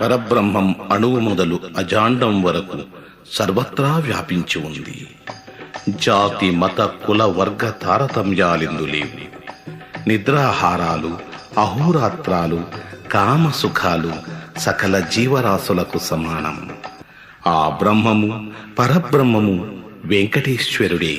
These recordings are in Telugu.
పరబ్రహ్మం అణువు మొదలు అజాండం వరకు సర్వత్రా వ్యాపించి ఉంది. జాతి మత కుల వర్గ తారతమ్యాలిందు లేవు. నిద్రాహారాలు అహోరాత్రాలు కామ సుఖాలు సకల జీవరాశులకు సమానం. ఆ బ్రహ్మము పరబ్రహ్మము వెంకటేశ్వరుడే.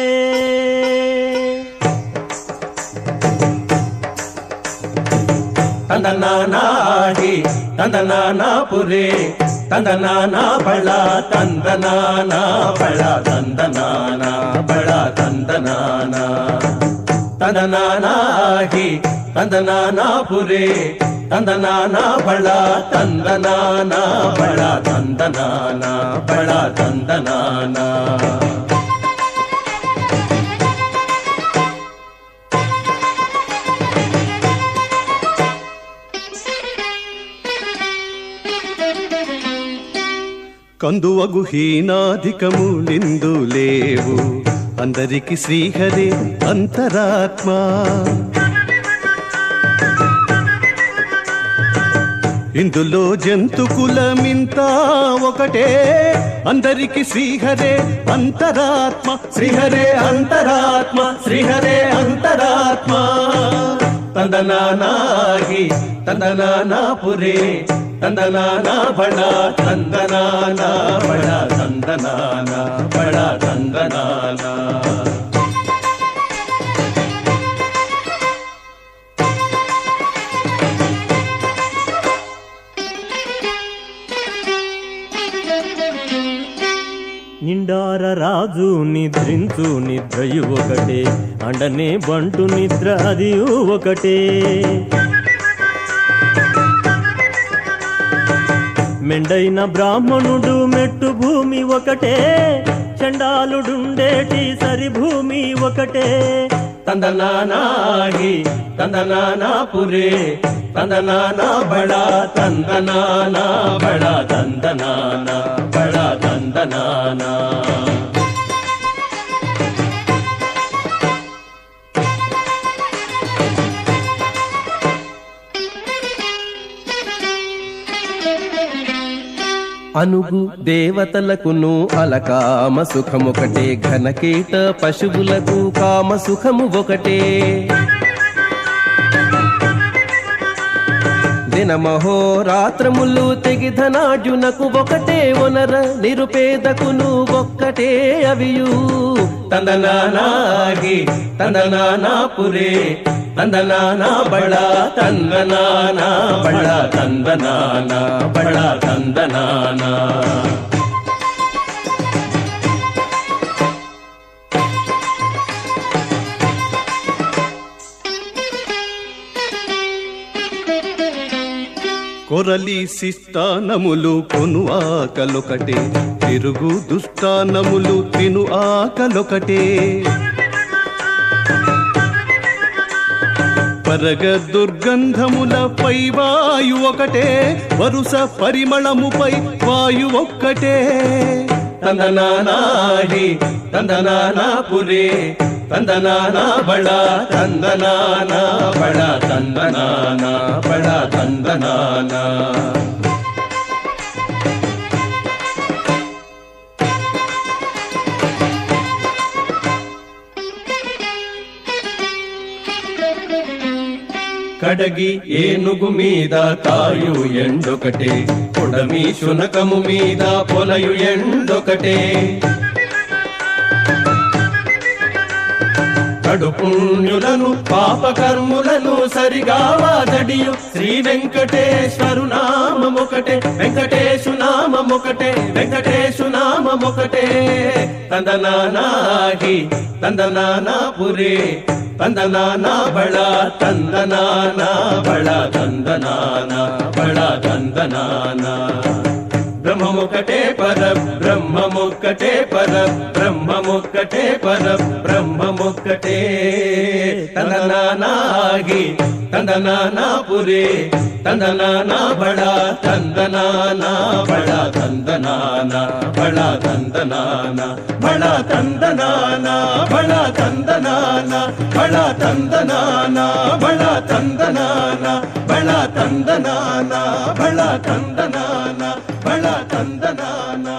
ತಂದನಾನಾಗಿ ತಂದನಾನ ಪುರೇ ತಂದನಾನ ಬಳ ತಂದನಾನ ಬಳ ತಂದನಾನ ಬಳ ತಂದನಾನ ತಂದನಾನಾಗಿ ತಂದನಾನ ಪುರೇ ತಂದನಾನ ಬಳ ತಂದನಾನ ಬಳ ತಂದನಾನ ಬಳ ತಂದನಾನ కందువగుహీనాధికము నిందు లేవు అందరికి శ్రీహరి అంతరాత్మ. ఇందులో జంతుకులమింత ఒకటే. అందరికి శ్రీహరే అంతరాత్మ. శ్రీహరే అంతరాత్మ. శ్రీహరే అంతరాత్మ. తదనా నాగి తదనా పురే తందనానా బడా తందనానా బడా తందనానా బడా తందనానా నిండార రాజు నిద్రించు నిద్రయు ఒకటే అండనే బంటు నిద్ర అది ఒకటే మెండైన బ్రాహ్మణుడు మెట్టు భూమి ఒకటే చండాలుడుండేటి సరి భూమి ఒకటే. తందనానాగి తందనానా పురే తందనానా బడా తందనానా బడా తందనానా బడా తందనానా. అనుగు దేవతలకును అలకామ సుఖమొకటే ఘనకేట పశువులకు కామ సుఖము ఒకటే. తెగి ధనార్జునకు ఒకటే వనర నిరుపేదకును ఒక్కటే అవియు. తందనానాగి తందనానా పురే తందనానా బళ తందనానా బళ తందనానా బళ తందనానా కొరలి శిస్తానములు కొను ఆకలొకటే తిరుగు దుష్టానములు తిను ఆకలొకటే. పరగ దుర్గంధముల పై వాయు ఒకటే వరుస పరిమళముపై వాయు ఒక్కటే. తందనానాడి తందనానా పురే తందనానా బడ తందనానా బడ తందనానా బడ తందనానా. కడగి ఏనుగు మీద తాయు ఎండొకటే కొడమి శునకము మీద పొలయు ఎండొకటే. కడుపుణ్యులను పాపకర్ములను సరిగా వాదడియు శ్రీ వెంకటేశ్వరు నామమొకటే వెంకటేశు నామమొకటే వెంకటేశు నామమొకటే. ತಂದನಾನಾಗಿ ತಂದನಾನಾ తందనా ತಂದನಾನಾ తందనా ತಂದನಾನಾ తందనా ತಂದನಾನಾ తందనా ತಂದನಾನಾ బ్రహ్మముక్కటే పద బ్రహ్మముక్కటే పద బ్రహ్మముక్కటే పద బ్రహ్మముక్కటే తన నానాగి తందనానా పురే తందనానా బడా తందనానా బడా తందనానా బడా తందనానా బడా తందనానా బడా తందనానా బడా తందనానా బడా తందనానా బడా తందనానా బడా తందనానా బడా తందనానా